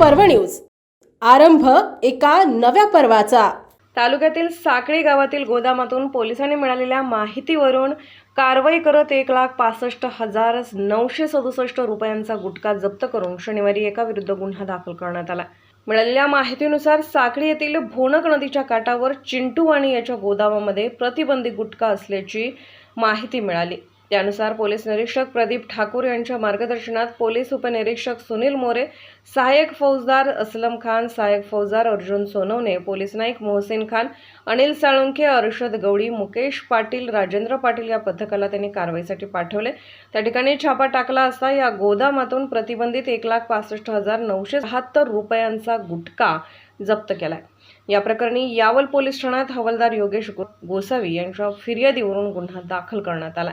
पर्व न्यूज. आरंभ एका नव्या पर्वाचा. तालुक्यातील साखळी गावातील गोदामातून पोलिसांनी मिळालेल्या माहितीवरून कारवाई करत एक लाख पासष्ट हजार नऊशे सदुसष्ट रुपयांचा गुटखा जप्त करून शनिवारी एका विरुद्ध गुन्हा दाखल करण्यात आला. मिळालेल्या माहितीनुसार साखळी येथील भोनक नदीच्या काठावर चिंटू आणि याच्या गोदामामध्ये प्रतिबंधित गुटखा असल्याची माहिती मिळाली. त्यानुसार पोलीस निरीक्षक प्रदीप ठाकूर यांच्या मार्गदर्शनात पोलीस उपनिरीक्षक सुनील मोरे सहाय्यक फौजदार असलम खान सहाय्यक फौजदार अर्जुन सोनवणे पोलीस नाईक मोहसिन खान अनिल साळुंखे अर्षद गवळी मुकेश पाटील राजेंद्र पाटील या पथकाला त्यांनी कारवाईसाठी पाठवले. त्या ठिकाणी छापा टाकला असता या गोदामातून प्रतिबंधित एक लाख पासष्ट हजार नऊशे बहात्तर रुपयांचा गुटखा जप्त केलाय. या प्रकरणी यावल पोलीस ठाण्यात हवालदार योगेश गोसावी यांच्या फिर्यादीवरून गुन्हा दाखल करण्यात आला